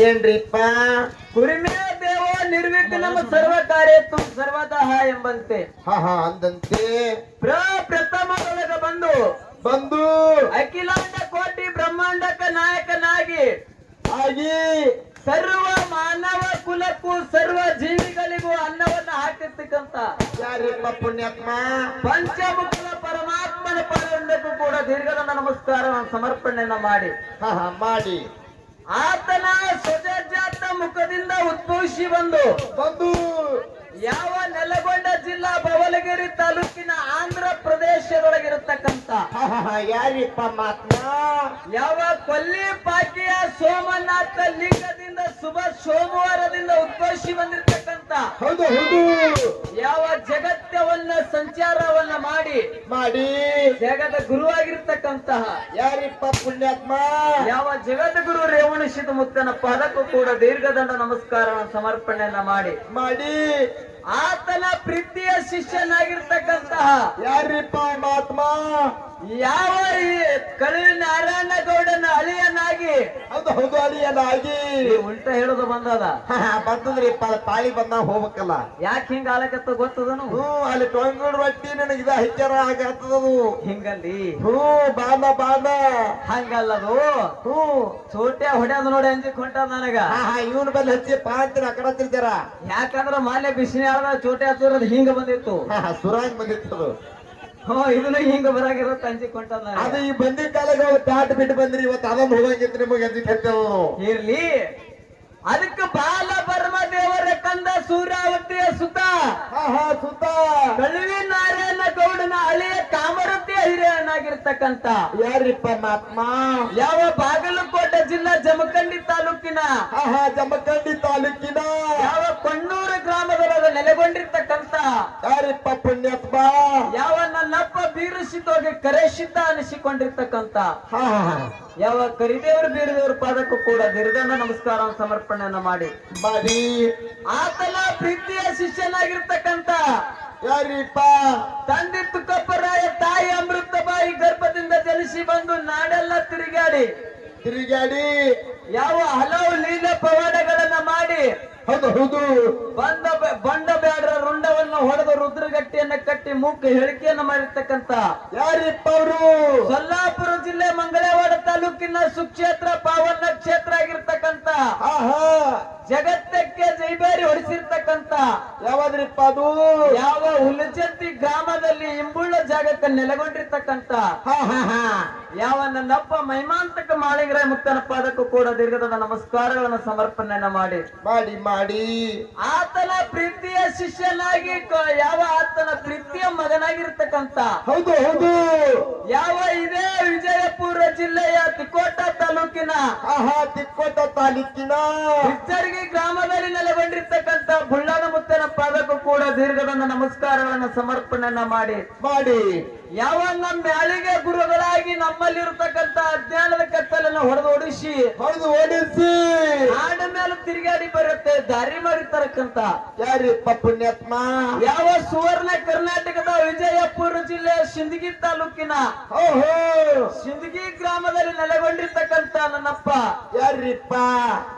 ಏನ್ರಿಪ್ಪ? ಕುರಿಮೆ ದೇವ ನಮ್ಮ ಸರ್ವ ಕಾರ್ಯತ್ತು ಸರ್ವತಃ ಎಂಬಂತೆ. ಹಾ ಹಾ ಅಂದಂತೆ. ಪ್ರಪ್ರಥಮದೊಳಗ ಬಂದು. ಬಂದು. ಅಖಿಲಾಂಡ ಕೋಟಿ ಬ್ರಹ್ಮಾಂಡಕ ನಾಯಕನಾಗಿ. ಆಗಿ. ಸರ್ವ ಮಾನವ ಕುಲಕ್ಕೂ ಸರ್ವ ಜೀವಿಗಳಿಗೂ ಅನ್ನವನ್ನ ಹಾಕಿರ್ತಕ್ಕಂತ ಯಾರಿಪ್ಪ ಪುಣ್ಯಾತ್ಮ? ಪಂಚಮುಖದ ಪರಮಾತ್ಮನ ಪಾಲನೆಗೂ ಕೂಡ ದೀರ್ಘದ ನಮಸ್ಕಾರವನ್ನು ಸಮರ್ಪಣೆಯನ್ನ ಮಾಡಿ. ಹಾ ಹಾ ಮಾಡಿ. ಆತನ ಸ್ವಜಾತ ಮುಖದಿಂದ ಉದ್ಭವಿಸಿ ಬಂದು ಬಂದು ಯಾವ ನೆಲಗೊಂಡ ಜಿಲ್ಲಾ ಬವಲಗಿರಿ ತಾಲೂಕಿನ ಆಂಧ್ರ ಪ್ರದೇಶದೊಳಗಿರತಕ್ಕಂತ ಯಾರಿಪ್ಪ ಮಾತ್ಮ ಯಾವ ಕೊಲ್ಲಿ ಪಾಕಿಯ ಸೋಮನಾಥ ಲಿಂಗದಿಂದ ಶುಭ ಸೋಮವಾರದಿಂದ ಉದ್ಭವಿಸಿ ಬಂದಿರತಕ್ಕಂತ ಹೌದು ಹೌದು. ಯಾವ ಜಗತ್ಯವನ್ನ ಸಂಚಾರವನ್ನ ಮಾಡಿ. ಮಾಡಿ. ಜಗದ ಗುರುವಾಗಿರ್ತಕ್ಕಂತಹ ಯಾರಿಪ್ಪ ಪುಣ್ಯಾತ್ಮ? ಯಾವ ಜಗದ ಗುರು ರೇವಣಿಸಿದ ಮುತ್ತನ ಪಾದಕ್ಕೂ ಕೂಡ ದೀರ್ಘದಂಡ ನಮಸ್ಕಾರವನ್ನು ಸಮರ್ಪಣೆಯನ್ನ ಮಾಡಿ. ಮಾಡಿ. ಆತನ ಪ್ರೀತಿಯ ಶಿಷ್ಯನಾಗಿರ್ತಕ್ಕಂತಹ ಯಾರಿಪ್ಪ ಮಾತ್ಮ ಯಾವ ಈ ಕಳಿ ನಾರಾಯಣ ಗೌಡನ ಅಳಿಯನಾಗಿ? ಹೌದು ಹೌದು ಅಳಿಯನಾಗಿ. ಉಲ್ಟ ಹೇಳೋದು ಬಂದದ. ಹಾ ತಾಳಿ ಬಂದ ಹೋಗ್ಬೇಕಲ್ಲ. ಯಾಕೆ ಹಿಂಗ ಆಲಕತ್ತ ಗೊತ್ತದನು? ಹ್ಞೂ ಅಲ್ಲಿ ಟೊಂಗೂರ್ ಬಟ್ಟಿ ನನಗೆ ಇದ ಹೆಚ್ಚರ ಆಗತ್ತದದು. ಹಿಂಗಲ್ಲಿ? ಹ್ಞೂ ಬಾನ ಬಾನ ಹಂಗಲ್ಲದು? ಹ್ಞೂ. ಸೋಟ್ಯ ಹೊಡ್ಯಾದ ನೋಡಿ ಅಂಜಿಕ್ ಹೊಂಟದ ನನಗ. ಇವನ್ ಬಲ್ಲಿ ಹಚ್ಚಿ ಪಾಂತಿನ ಅಕಡತ್ತಿರ್ತಾರ ಕಡೆ ತಿರ್ತಾರ ಯಾಕಂದ್ರ ಮಾಲೆ ಬಿಸಿನಿ ಚೋಟ್ಯ ಹತ್ತಿರದ ಹಿಂಗ ಬಂದಿತ್ತು. ಸುರಾಗ್ ಬಂದಿತ್ತು ಇದನ್ನು ಹಿಂಗ ಬರಾಗಿರತ್ತ ಅಂಜಿಕ್ ಹೊಂಟದ ಅದು ಈ ಬಂದಿ ಕಾಲಾಗ ಕಾಟ ಬಿಟ್ಟು ಬಂದ್ರಿ ಇವತ್ತು ಅದೊಂದು ಹೋಗಂಗಿತ್ತು ನಿಮಗೆ ಅಂಜಿಕ್ ಹತ್ತೇವು ಇರ್ಲಿ. ಅದಕ್ಕೆ ಬಾಲ ಬರ್ಮ ದೇವರ ಕಂದ ಸೂರ್ಯಾವತಿಯ ಸುತ. ಸುತ್ತ ಕಳುವಿ ನಾರಾಯಣ ಗೌಡನ ಹಳೆಯ ಕಾಮರತಿಯ ಹಿರಿಯನಾಗಿರ್ತಕ್ಕಂತ ಯಾರಿಪ್ಪ ಮಹಾತ್ಮ? ಯಾವ ಬಾಗಲಕೋಟೆ ಜಿಲ್ಲಾ ಜಮಖಂಡಿ ತಾಲೂಕಿನ ಆಹಾ ಜಮಖಂಡಿ ತಾಲೂಕಿನ? ಯಾವ ಕೊಣ್ಣೂರು ಗ್ರಾಮದೊಳಗ ನೆಲೆಗೊಂಡಿರ್ತಕ್ಕಂತ ಯಾರಿಪ್ಪ ಪುಣ್ಯಾತ್ಮ? ಯಾವ ನನ್ನಪ್ಪ ಬೀರುಸಿದೋಗಿ ಕರೆಸಿದ್ದ ಅನಿಸಿಕೊಂಡಿರ್ತಕ್ಕಂತ ಯಾವ ಕರಿದೇವರು ಬೀರದೇವ್ರ ಪಾದಕ್ಕೂ ಕೂಡ ದೀರ್ಘನ ನಮಸ್ಕಾರ ಸಮರ್ಪಣೆಯನ್ನ ಮಾಡಿ. ಮಾಡಿ. ಆತನ ಪ್ರೀತಿಯ ಶಿಷ್ಯನಾಗಿರ್ತಕ್ಕಂತ ಯಾರಿಪ್ಪ? ತಂದಿತ್ತು ತುಕ್ಕಪ್ಪರಾಯ ತಾಯಿ ಅಮೃತ ಬಾಯಿ ಗರ್ಭದಿಂದ ಜನಿಸಿ ಬಂದು ನಾಡೆಲ್ಲ ತಿರುಗಾಡಿ. ತಿರುಗಾಡಿ. ಯಾವ ಹಲವು ಲೀಲೆ ಪವಾಡಗಳನ್ನ ಮಾಡಿ. ಹೌದು ಹೌದು. ಬಂದ ಬಂಡ ಬ್ಯಾಡ್ರ ರುಂಡವನ್ನು ಹೊಡೆದು ರುದ್ರಗಟ್ಟಿಯನ್ನ ಕಟ್ಟಿ ಮೂಕ ಹೇಳಿಕೆಯನ್ನ ಮಾಡಿರ್ತಕ್ಕಂತ ಯಾರಿಪ್ಪ ಅವರು? ಸೊಲ್ಲಾಪುರ ಜಿಲ್ಲೆ ಮಂಗಳವಾಡ ತಾಲೂಕಿನ ಸುಕ್ಷೇತ್ರ ಪಾವನ ಕ್ಷೇತ್ರ ಆಗಿರ್ತಕ್ಕಂತ ಜಗತ್ತಕ್ಕೆ ಜೈಬೇರಿ ಹೊಡಿಸಿರ್ತಕ್ಕಂತ ಯಾವ್ದ್ರಿಪ್ಪ ಅದು? ಯಾವ ಹುಲಜಂತಿ ಗ್ರಾಮದಲ್ಲಿ ಇಂಬುಳ್ಳ ಜಾಗಕ್ಕೆ ನೆಲೆಗೊಂಡಿರ್ತಕ್ಕಂತ ಯಾವ ನನ್ನಪ್ಪ ಮೈಮಾಂತಕ ಮಾಳಿಗರ ಮುಕ್ತನಪ್ಪ ಅದಕ್ಕೂ ಕೂಡ ದೀರ್ಘದ ನಮಸ್ಕಾರಗಳನ್ನು ಸಮರ್ಪಣೆಯನ್ನ ಮಾಡಿ. ಮಾಡಿ ಮಾಡಿ. ಆತನ ಪ್ರೀತಿಯ ಶಿಷ್ಯನಾಗಿ ಯಾವ ಆತನ ಪ್ರೀತಿಯ ಮಗನಾಗಿರ್ತಕ್ಕಂತ ಹೌದು ಹೌದು. ಯಾವ ಇದೇ ವಿಜಯಪುರ ಜಿಲ್ಲೆಯ ತಿಕ್ಕೋಟ ತಾಲೂಕಿನ ಆಹಾ ತಿಕ್ಕೋಟ ತಾಲೂಕಿನ. ಬಿಚ್ಚರ್ಗಿ ಗ್ರಾಮದಲ್ಲಿ ನೆಲೆಗೊಂಡಿರ್ತಕ್ಕಂತ ಬುಳ್ಳಾನ ಮುತ್ತನ ಪಾದಕ್ಕೂ ಕೂಡ ದೀರ್ಘದಂದ ನಮಸ್ಕಾರಗಳನ್ನು ಸಮರ್ಪಣೆಯನ್ನ ಮಾಡಿ. ಮಾಡಿ. ಯಾವ ನಮ್ಮ ಮ್ಯಾಲಿಗೆ ಗುರುಗಳಾಗಿ ನಮ್ಮಲ್ಲಿರತಕ್ಕಂತ ಅಜ್ಞಾನದ ಕತ್ತಲನ್ನು ಹೊಡೆದು ಓಡಿಸಿ ಹೊಡೆದು ಓಡಿಸಿ. ಮೇಲೆ ತಿರುಗಾಡಿ ಬರುತ್ತೆ ದಾರಿ ಮರಿತರಕ್ಕಂತ ಯಾರಿಪ್ಪ ಪುಣ್ಯಾತ್ಮ ಯಾವ ಸುವರ್ಣ ಕರ್ನಾಟಕದ ವಿಜಯಪುರ ಜಿಲ್ಲೆಯ ಸಿಂದಗಿ ತಾಲೂಕಿನ? ಓಹೋ! ಸಿಂದಗಿ ಗ್ರಾಮದಲ್ಲಿ ನೆಲೆಗೊಂಡಿರ್ತಕ್ಕಂತ ನನ್ನಪ್ಪ. ಯಾರಿಪ್ಪ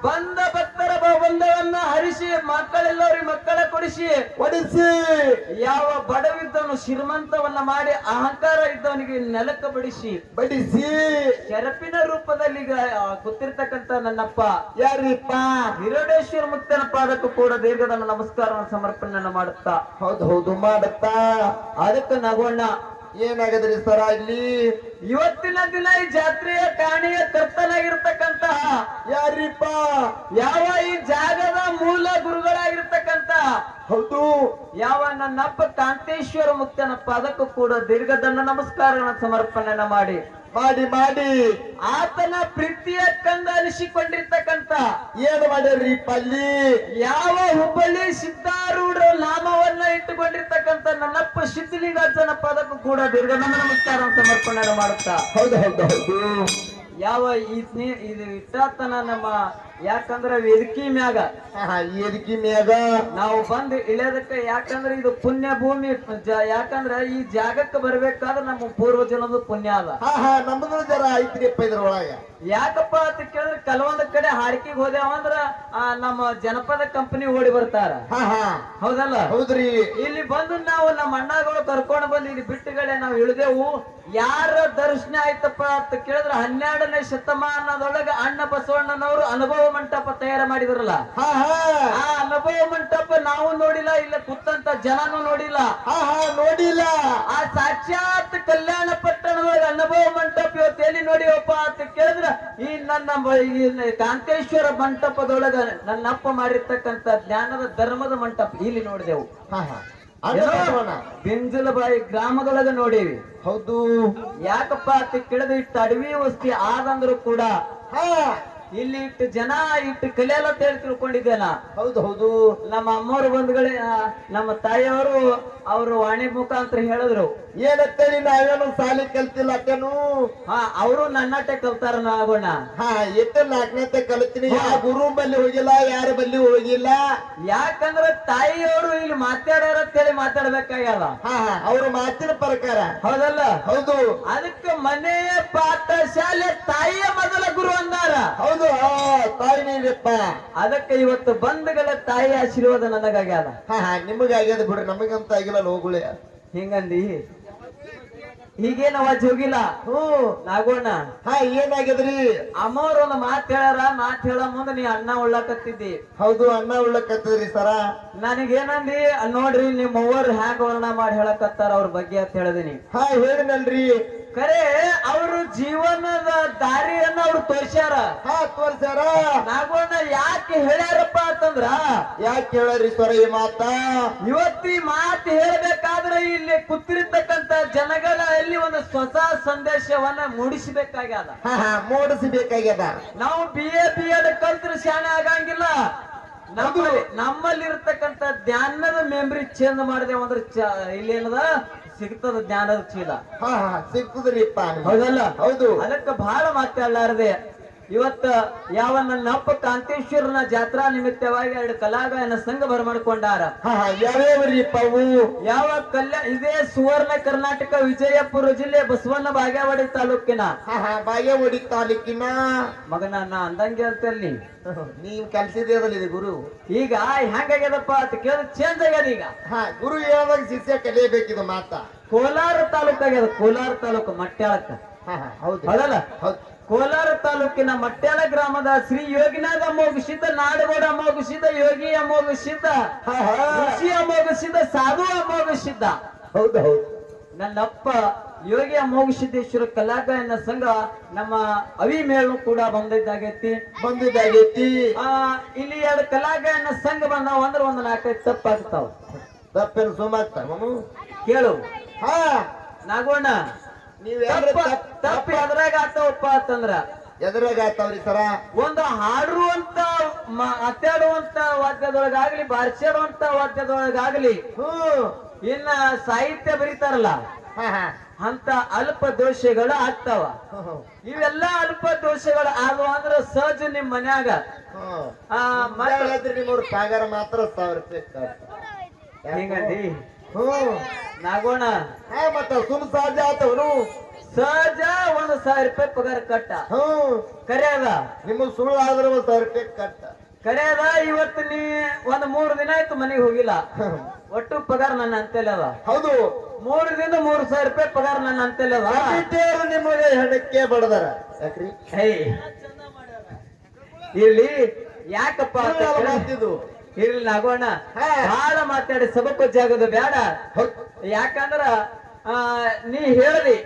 ಬಂದ ಭಕ್ತರ ಬಂಧವನ್ನ ಹರಿಸಿ ಮಕ್ಕಳೆಲ್ಲರಿಗೆ ಮಕ್ಕಳ ಕೊಡಿಸಿ. ಕೊಡಿಸಿ ಯಾವ ಬಡವಿದ್ದವನು ಶ್ರೀಮಂತವನ್ನ ಮಾಡಿ ಅಹಂಕಾರ ಇದ್ದವನಿಗೆ ನೆಲಕ್ಕೆ ಬಡಿಸಿ. ಬಡಿಸಿ! ಕೆರಪಿನ ರೂಪದಲ್ಲಿ ಗೊತ್ತಿರ್ತಕ್ಕಂತ ನನ್ನಪ್ಪ. ಯಾರಿಪ್ಪ ಹಿರೋಡೇಶ್ವರ ಮುಕ್ತನ ಪಾದಕ್ಕೂ ಕೂಡ ದೀರ್ಘದ ನಮಸ್ಕಾರವನ್ನು ಸಮರ್ಪಣೆಯನ್ನು ಮಾಡುತ್ತಾ. ಹೌದು ಹೌದು ಮಾಡುತ್ತಾ. ಅದಕ್ಕೆ ನಗೋಣ ಏನಾಗದ್ರಿ ಸರ ಇಲ್ಲಿ? ಇವತ್ತಿನ ದಿನ ಈ ಜಾತ್ರೆಯ ಕಾಣಿಯ ಕರ್ತನಾಗಿರ್ತಕ್ಕಂತಹ ಯಾರಿಪ್ಪ? ಯಾವ ಈ ಜಾಗದ ಮೂಲ ಗುರುಗಳಾಗಿರ್ತಕ್ಕಂತ ಹೌದು. ಯಾವ ನನ್ನಪ್ಪ ಕಾಂತೇಶ್ವರ ಮುಕ್ತನ ಪಾದಕ್ಕೂ ಕೂಡ ದೀರ್ಘದನ್ನ ನಮಸ್ಕಾರಗಳನ್ನ ಸಮರ್ಪಣೆಯನ್ನ ಮಾಡಿ. ಮಾಡಿ ಮಾಡಿ ಆತನ ಪ್ರೀತಿಯ ಕಂದ ಅನಿಸಿಕೊಂಡಿರ್ತಕ್ಕಂತ ಏನ್ ಮಾಡ್ಯಾರ್ರಿ ಪಲ್ಲಿ ಯಾವ ಹುಬ್ಬಳ್ಳಿ ಸಿದ್ಧಾರೂಢ ನಾಮವನ್ನ ಇಟ್ಟುಕೊಂಡಿರ್ತಕ್ಕಂತ ನನ್ನಪ್ಪ ಸಿದ್ಧಲಿಂಗಾಚನ ಪದಕ್ಕೂ ಕೂಡ ದೀರ್ಘದಂಡ ನಮಸ್ಕಾರ ಸಮರ್ಪಣೆ ಮಾಡುತ್ತಾ. ಹೌದು ಹೌದು ಹೌದು. ಯಾವ ಈ ಸ್ನೇಹ ಇದು ಇಟ್ಟಾತನ ನಮ್ಮ ಯಾಕಂದ್ರ ವೇದಿಕೆ ಮ್ಯಾಗ ವೇದಿಕೆ ಮ್ಯಾಗ? ನಾವು ಬಂದ್ ಇಳಿಯೋದಕ್ಕೆ ಯಾಕಂದ್ರ ಇದು ಪುಣ್ಯ ಭೂಮಿ ಯಾಕಂದ್ರ ಈ ಜಾಗಕ್ಕೆ ಬರ್ಬೇಕಾದ್ರೆ ನಮ್ಮ ಪೂರ್ವಜನದ ಪುಣ್ಯ ಅದ. ನಮ್ದು ಜರ ಐತ್ರಿಪ್ಪ ಇದ್ರೊಳಗ. ಯಾಕಪ್ಪ ಅಂತ ಕೇಳಿದ್ರೆ ಕೆಲವೊಂದ್ ಕಡೆ ಹಾಡಿಕೆಗೆ ಹೋದೇವಂದ್ರ ನಮ್ಮ ಜನಪದ ಕಂಪನಿ ಓಡಿ ಬರ್ತಾರ. ಹೌದಲ್ಲ? ಹೌದ್ರಿ. ಇಲ್ಲಿ ಬಂದು ನಾವು ನಮ್ಮ ಅಣ್ಣಗಳು ಕರ್ಕೊಂಡು ಬಂದು ಇಲ್ಲಿ ಬಿಟ್ಟುಗಳೇ ನಾವು ಇಳಿದೆವು. ಯಾರ ದರ್ಶನ ಆಯ್ತಪ್ಪ ಅಂತ ಕೇಳಿದ್ರೆ ಹನ್ನೆರಡನೇ ಶತಮಾನದೊಳಗ ಅಣ್ಣ ಬಸವಣ್ಣನವರು ಅನುಭವ ಮಂಟಪ ತಯಾರ ಮಾಡಿದ್ರಲ್ಲ? ಹಾ ಹಾ. ಆ ಅನುಭವ ಮಂಟಪ ನಾವು ನೋಡಿಲ್ಲ ಇಲ್ಲ ಕುತ್ತಂತ ಜನನು ನೋಡಿಲ್ಲ. ಹಾ ಹಾ ನೋಡಿಲ್ಲ. ಆ ಸಾಕ್ಷಾತ್ ಕಲ್ಯಾಣ ಪಟ್ಟಣದೊಳಗೆ ಅನುಭವ ಮಂಟಪ ಇವತ್ತು ಎಲ್ಲಿ ನೋಡಿವಪ್ಪ ಅಂತ ಕೇಳಿದ್ರ ಈ ನನ್ನ ಕಾಂತೇಶ್ವರ ಮಂಟಪದೊಳಗ ನನ್ನಪ್ಪ ಮಾಡಿರ್ತಕ್ಕಂತ ಜ್ಞಾನದ ಧರ್ಮದ ಮಂಟಪ ಇಲ್ಲಿ ನೋಡಿದೆವು. ಬಿಂಜಲಬಾಯಿ ಗ್ರಾಮದೊಳಗ ನೋಡೇವಿ. ಹೌದು. ಯಾಕಪ್ಪ ಅಂತ ಕೇಳಿದ್ರೆ ಇಟ್ಟ ಅಡವಿ ವಸ್ತಿ ಆದಂದ್ರು ಕೂಡ ಹಾ. ಇಲ್ಲಿ ಇಟ್ಟು ಜನ ಇಟ್ಟು ಕಲಿಯಲ್ಲ ಅಂತ ಹೇಳಿ ತಿಳ್ಕೊಂಡಿದ್ದೆ ನಾ. ಹೌದು ಹೌದು. ನಮ್ಮ ಅಮ್ಮವ್ರು ಬಂಧುಗಳೇ ಆ, ನಮ್ಮ ತಾಯಿಯವರು ಅವರು ವಾಣಿ ಮುಖಾಂತರ ಹೇಳಿದ್ರು. ನಿನ್ನ ನಾವೇನು ಸಾಲಿ ಕಲ್ತಿಲ್ಲ ಅಕ್ಕನು ಹಾ ಅವರು ನನ್ನಟ್ಟೆ ಕಲ್ತಾರ ನಾಗೋಣ ಹಾ ಎತ್ತ ನಾಲ್ಕನೇ ಕಲ್ತೀನಿ. ಯಾ ಗುರು ಬಲ್ಲಿ ಹೋಗಿಲ್ಲ ಯಾರ ಬಲ್ಲಿ ಹೋಗಿಲ್ಲ? ಯಾಕಂದ್ರ ತಾಯಿಯವರು ಇಲ್ಲಿ ಮಾತಾಡ್ಯಾರ ಅಂತೇಳಿ ಮಾತಾಡ್ಬೇಕಾಗ್ಯದ. ಹಾ ಹಾ ಅವ್ರ ಮಾತಿನ ಪ್ರಕಾರ. ಹೌದಲ್ಲ? ಹೌದು. ಅದಕ್ಕೆ ಮನೆಯ ಪಾಠಶಾಲೆ ತಾಯಿಯ ಮೊದಲ ಗುರು ಅಂದಾರ. ಹೌದು. ಹಾ ತಾಯಿ ನೀನಪ್ಪ ಅದಕ್ಕೆ ಇವತ್ತು ಬಂಧುಗಳ ತಾಯಿ ಆಶೀರ್ವಾದ ನನಗಾಗ್ಯಾದ. ಹಾ ಹಾ ನಿಮಗಾಗ್ಯದ ಬಿಡ್ರಿ. ನಮಗಂತ ಆಗಿಲ್ಲ ಹೋಗುಳೆ ಹಿಂಗಂದಿ? ಈಗೇನವ ಜೋಗಿಲ್ಲ ಹ್ಞೂ ನಾಗೋಣ. ಹಾ ಏನಾಗ್ಯದ್ರಿ? ಅಮ್ಮವ್ರ ಒಂದು ಮಾತ್ ಹೇಳಾರ? ಮಾತ್ ಹೇಳ ಮುಂದೆ ನೀ ಅನ್ನ ಉಳ್ಳಾಕತ್ತಿದ್ದಿ. ಹೌದು ಅನ್ನ ಉಳ್ಳಕತ್ತದ್ರಿ ಸರ. ನನಗೇನಂದಿ? ನೋಡ್ರಿ ನಿಮ್ ಅವ್ವರ್ ಹ್ಯಾಂಗ ವರ್ಣ ಮಾಡಿ ಹೇಳಕತ್ತಾರ ಅವ್ರ ಬಗ್ಗೆ ಅಂತ ಹೇಳಿದೀನಿ. ಹಾ ಹೇಳಿನಲ್ರಿ. ಖರೆ ಅವರು ಜೀವನದ ದಾರಿಯನ್ನ ಅವ್ರು ತೋರ್ಸ್ಯಾರ. ಹಾ ತೋರ್ಸ್ಯಾರ. ನಾಗೋಣ ಯಾಕೆ ಹೇಳ್ಯಾರಪ್ಪ ಅಂತಂದ್ರ ಯಾಕೆ ಹೇಳರಿ ಸರ ಈ ಮಾತ? ಇವತ್ತಿ ಮಾತು ಹೇಳ್ಬೇಕಾದ್ರೆ ಇಲ್ಲಿ ಕೂತಿರ್ತಕ್ಕಂತ ಜನಗಳಲ್ಲಿ ಒಂದು ಸ್ವಸ ಸಂದೇಶವನ್ನ ಮೂಡಿಸಬೇಕಾಗ್ಯದ. ಮೂಡಿಸಬೇಕಾಗ್ಯದ. ನಾವು ಬಿ ಎ ಬಿ ಎಡ್ ಕಲ್ತ್ರೆ ಶಾಣೆ ಆಗಂಗಿಲ್ಲ. ನಮ್ಮಲ್ಲಿ ನಮ್ಮಲ್ಲಿ ಇರ್ತಕ್ಕಂತ ಜ್ಞಾನದ ಮೆಮ್ರಿ ಚೇಂಜ್ ಮಾಡಿದೆ ಅಂದ್ರೆ ಇಲ್ಲಿ ಏನದ? ಸಿಗ್ತದ ಜ್ಞಾನದ ಚೀಲ. ಹಾ ಹಾ ಸಿಗ್ತದ್ರಿಪ್ಪ ಹೌದಲ್ಲ? ಹೌದು. ಅದಕ್ಕ ಬಹಳ ಮಾತಾಡಲಾರದೆ ಇವತ್ತ ಯಾವ ನನ್ನ ಅಪ್ಪ ಕಾಂತೇಶ್ವರನ ಜಾತ್ರಾ ನಿಮಿತ್ತವಾಗಿ ಎರಡು ಕಲಾಗಾಯನ ಸಂಘ ಬರಮಾಡ್ಕೊಂಡಾರ? ಅವು ಯಾವ ಕಲ್ಯಾ ಇದೇ ಸುವರ್ಣ ಕರ್ನಾಟಕ ವಿಜಯಪುರ ಜಿಲ್ಲೆ ಬಸವಣ್ಣ ಬಾಗೇವಾಡಿ ತಾಲೂಕಿನ? ಬಾಗೇವಾಡಿ ತಾಲೂಕಿನ. ಮಗನ ನಾ ಅಂದಂಗೆ ಅಂತಲ್ಲಿ ನೀವ್ ಕಲ್ಸಿದೇವಲ್ಲ ಇದು ಗುರು. ಈಗ ಹೆಂಗಾಗ್ಯದಪ್ಪ ಅಂತ ಕೇಳ ಚೇಂಜ್ ಆಗ್ಯದ ಈಗ. ಹಾ ಗುರು ಯಾವಾಗ ಶಿಷ್ಯ ಕಲಿಯಬೇಕಿದು ಮಾತ? ಕೋಲಾರ ತಾಲೂಕಾಗ್ಯದ ಕೋಲಾರ ತಾಲೂಕು ಮಟ್ಯಾಳಕ್ಕ. ಹೌದು. ಹೌದಲ್ಲ? ಹೌದು. ಕೋಲಾರ ತಾಲೂಕಿನ ಮಟ್ಯಾಳ ಗ್ರಾಮದ ಶ್ರೀ ಯೋಗಿನಾಥ ಅಮೋಘಿಸಿದ ನಾಡಗೋಡ ಅಮೋಘಿಸಿದ ಯೋಗಿ ಅಮೋಘಿಸಿದ ಋಷಿ ಅಮೋಘಿಸಿದ ಸಾಧು ಅಮೋಘಿಸಿದ್ದ ಹೌದು ಹೌದು. ನನ್ನಪ್ಪ ಯೋಗಿ ಅಮೋಘಸಿದ್ದೇಶ್ವರ ಕಲಾಗಾಯನ ಸಂಘ ನಮ್ಮ ಅವಿ ಮೇಳು ಕೂಡ ಬಂದಿದ್ದಾಗೈತಿ. ಬಂದಿದ್ದಾಗೈತಿ. ಆ ಇಲ್ಲಿ ಎರಡು ಕಲಾಗಾಯನ ಸಂಘ ಬಂದಾವ ಅಂದ್ರೆ ಒಂದು ನಾಲ್ಕೈದು ತಪ್ಪಾಗ್ತಾವ ತಪ್ಪೇನು ಸುಮಾಗ್ತಾವ ಕೇಳು. ಹಾ. ನಾಗೋಣ ನೀವ್ ತಪ್ಪ ಅದ್ರಾಗ ಆಗ್ತಾವಪ್ಪ ಅಂತಂದ್ರ ಎದುರಾಗ ಆತಾವ್ರಿ ಸರ. ಒಂದು ಹಾಡುವಂತ ಮಾತಾಡುವಂತ ವಾದ್ಯದೊಳಗಾಗ್ಲಿ ಬಾರಿಸಿರುವಂತ ವಾದ್ಯದೊಳಗಾಗ್ಲಿ ಹ್ಮ್ ಇನ್ನ ಸಾಹಿತ್ಯ ಬರೀತಾರಲ್ಲ ಅಂತ ಅಲ್ಪ ದೋಷಗಳು ಆಗ್ತಾವ. ಇವೆಲ್ಲಾ ಅಲ್ಪ ದೋಷಗಳು ಆಗುವ ಅಂದ್ರ ಸಹಜ ನಿಮ್ ಮನ್ಯಾಗ. ಸಾಗರ ಮಾತ್ರ ಸಾವಿರ. ಹಿಂಗಂದಿ? ಹ್ಮ್ ನಾಗೋಣ? ಹಾ ಮತ್ತ ಸುಮ್ ಸಾಧ್ಯ ಆತವನು. ಸಹಜ ಒಂದ್ ಸಾವಿರ ರೂಪಾಯಿ ಪಗಾರ ಕಟ್ಟ. ಹ್ಮ್ ಕರೆ ಅದ ನಿಮ್ಮ ಸುಳ್ಳು ಆದ್ರೆ ಒಂದ್ ಸಾವಿರ ರೂಪಾಯಿ ಕಟ್ಟ. ಕರೆ ಅದ ಇವತ್ತು ನೀ ಒಂದ್ ಮೂರ್ ದಿನ ಆಯ್ತು ಮನೆಗೆ ಹೋಗಿಲ್ಲ. ಒಟ್ಟು ಪಗಾರ ನನ್ನ ಅಂತೇಲಿ ಅದ. ಹೌದು. ಮೂರ್ ದಿನ ಮೂರ್ ಸಾವಿರ ರೂಪಾಯಿ ಪಗಾರ ನನ್ನ ಅಂತೇಲಿ ಅದ. ನಿಮಗೆ ಹೆಣಕ್ಕೆ ಬಡದಾರ? ಯಾಕ್ರಿ? ಹೇ. ಇಲ್ಲಿ ಯಾಕಪ್ಪ ಅಂತ ಇರ್ಲಿ ನಾಗೋಣ. ಬಹಳ ಮಾತಾಡಿ ಸಬಕು ಜಾಗದ ಬೇಡ. ಯಾಕಂದ್ರ ಆ, ನೀ ಹೇಳ್ದಿ.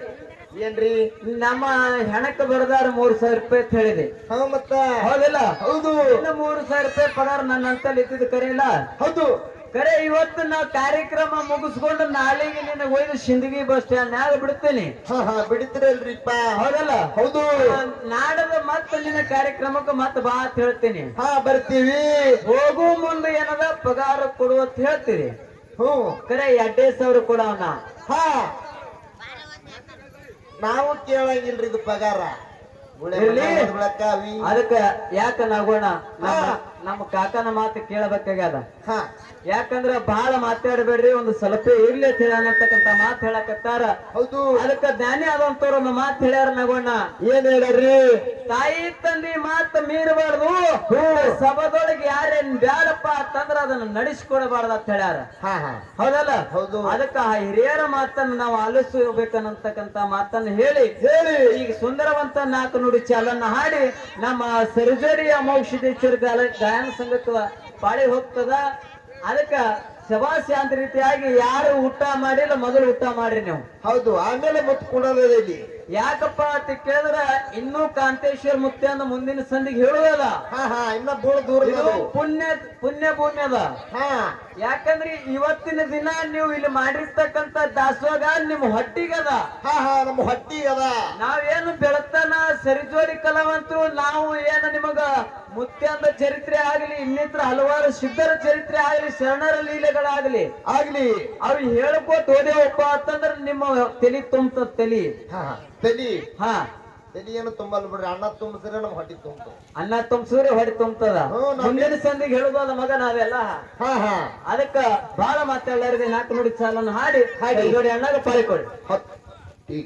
ಏನ್ರಿ? ನಮ್ಮ ಹೆಣಕ್ಕೆ ಬರದಾರ ಮೂರ್ ಸಾವಿರ ರೂಪಾಯಿ ಅಂತ ಹೇಳಿದೆ. ಹಾ ಮತ್ತ? ಹೌದಿಲ್ಲ? ಹೌದು. ಇನ್ನು ಮೂರು ಸಾವಿರ ರೂಪಾಯಿ ಪಗಾರ ನನ್ನ ಅಂತಲ್ಲಿ ಇದ್ದಿದ್ದು ಕರೆಯಿಲ್ಲ ಹೌದು. ಕರೆ ಇವತ್ತು ನಾವು ಕಾರ್ಯಕ್ರಮ ಮುಗಿಸ್ಕೊಂಡು ನಾಳೆಗೆ ನಿನ್ನ ಒಯ್ದು ಸಿಂದಗಿ ಬಸ್ ಸ್ಟ್ಯಾಂಡ್ ನಾಳೆ ಬಿಡ್ತೇನೆ. ಹಾ ಹಾ ಬಿಡ್ತೀರಲ್ರಿಪ್ಪ. ಹೌದಲ್ಲ? ಹೌದು. ನಾಡದ ಮತ್ತೆ ನಿನ್ನ ಕಾರ್ಯಕ್ರಮಕ್ಕೆ ಮತ್ತೆ ಬಾ ಅಂತ ಹೇಳ್ತೀನಿ. ಹಾ ಬರ್ತೀವಿ. ಹೋಗು ಮುಂದೆ ಏನದ ಪಗಾರ ಕೊಡು ಅಂತ ಹೇಳ್ತೀರಿ. ಹ್ಞೂ. ಕರೆ ಎರಡೇ ಸಾವಿರ ಕೊಡವನ ಹಾ. ನಾವು ಕೇಳಂಗಿಲ್ರಿ ಇದು ಪಗಾರ ಗುಳೆ ಇರ್ಲಿ. ಬಣ್ಣ ಬೆಳಕಾವಿ ಅದಕ್ಕ ಯಾಕ ನಾಗೋಣ ನಮ್ಮ. ಕಾಕನ ಮಾತು ಕೇಳಬೇಕಾಗ್ಯದ? ಹಾ. ಯಾಕಂದ್ರ ಬಹಳ ಮಾತಾಡಬೇಡ್ರಿ ಒಂದು ಸ್ವಲ್ಪ ಇರ್ಲಿ ಅಂತ ಹೇಳತಕ್ಕಂತ ಮಾತು ಹೇಳಕತ್ತಾರ. ಹೌದು. ಅದಕ್ಕ ಜ್ಞಾನಿ ಆದಂತವ್ರು ಒಂದು ಮಾತು ಹೇಳ್ಯಾರ ನಗೋಣ. ಏನ್ ಹೇಳ್ರಿ ತಾಯಿ ತಂದಿ ಮಾತು ಮೀರಬಾರ್ದು. ಸಭದೊಳಗೆ ಯಾರೇನ್ ಬ್ಯಾಡಪ್ಪ ಅಂತಂದ್ರ ಅದನ್ನ ನಡಿಸ್ಕೊಡಬಾರ್ದ ಅಂತ ಹೇಳ್ಯಾರ. ಹೌದಲ್ಲ? ಹೌದು. ಅದಕ್ಕ ಆ ಹಿರಿಯರ ಮಾತನ್ನ ನಾವು ಆಲಿಸಬೇಕನ್ನತಕ್ಕಂತ ಮಾತನ್ನ ಹೇಳಿ ಹೇಳಿ. ಈಗ ಸುಂದರವಂತ ನಾಲ್ಕು ನುಡಿ ಚಾಲನ್ನ ಹಾಡಿ ನಮ್ಮ ಸರ್ಜರಿ ಅಮೌಷಧೇಶ್ವರ ಗಾಲ ಗಾಯನ ಸಂಗತ್ವ ಪಾಳಿ ಹೋಗ್ತದ. ಅದಕ್ಕ ಅಂತ ರೀತಿಯಾಗಿ ಯಾರು ಊಟ ಮಾಡಿಲ್ಲ ಮೊದಲು ಊಟ ಮಾಡ್ರಿ ನೀವು. ಹೌದು ಆಮೇಲೆ ಮುತ್ತು ಕೊಡೋದ ಇಲ್ಲಿ. ಯಾಕಪ್ಪ ಅಂತ ಕೇಳಿದ್ರ ಇನ್ನೂ ಕಾಂತೇಶ್ವರ ಮುತ್ತೆ ಅಂತ ಮುಂದಿನ ಸಂದಿಗೆ ಹೇಳುದಲ್ಲ. ಹಾ ಹಾ ಇನ್ನ ದೂರ ಪುಣ್ಯ ಪುಣ್ಯ ಭೂಮಿ ಅದ. ಹಾ. ಯಾಕಂದ್ರೆ ಇವತ್ತಿನ ದಿನ ನೀವು ಇಲ್ಲಿ ಮಾಡಿರ್ತಕ್ಕಂತ ದಾಸೋಗ ನಿಮ್ ಹೊಟ್ಟಿಗದ ನಮ್ಮ ಹೊಟ್ಟಿ ಅದ. ನಾವೇನು ಬೆಳತನ ಸರಿಜೋಡಿ ಕಲಾವಂತರು ನಾವು ಏನು ನಿಮಗ ಮುತ್ಯಾಂದ ಚರಿತ್ರೆ ಆಗಲಿ ಇನ್ನಿತರ ಹಲವಾರು ಸಿದ್ಧರ ಚರಿತ್ರೆ ಆಗಲಿ ಶರಣರ ಲೀಲೆಗಳಾಗಲಿ ಆಗ್ಲಿ. ಅವ್ರು ಹೇಳ್ಕೋತ ಓದೇವಪ್ಪ ಅಂತಂದ್ರೆ ನಿಮ್ಮ ತಲಿ ತುಂಬ ತಲಿ. ತಲಿ. ಹಾ. ತಲಿ ತುಂಬಲ್ ಬಿಡ್ರಿ ಅಣ್ಣ ತುಂಬಿಸ್ರೆ ನಮ್ ಹೊಟ್ಟಿ ತುಂಬ ಅಣ್ಣ ತುಂಬಿಸಿದ್ರೆ ಹೊಟ್ಟಿ ತುಂಬ್ತದ. ಮುಂದಿನ ಸಂದಿಗೆ ಹೇಳುದಲ್ಲ ಮಗ ನಾವೆಲ್ಲ. ಹಾ ಹಾ. ಅದಕ್ಕ ಬಾಳ ಮಾತಾಡ್ಲಾರ್ದೆ ನಾಲ್ಕು ನುಡಿ ಸಾಲನ್ನು ಹಾಡಿ ಹಾಡಿ. ನೋಡಿ ಅಣ್ಣಗ ಪಾಲಿಕೊಡಿ ಹತ್ ಈ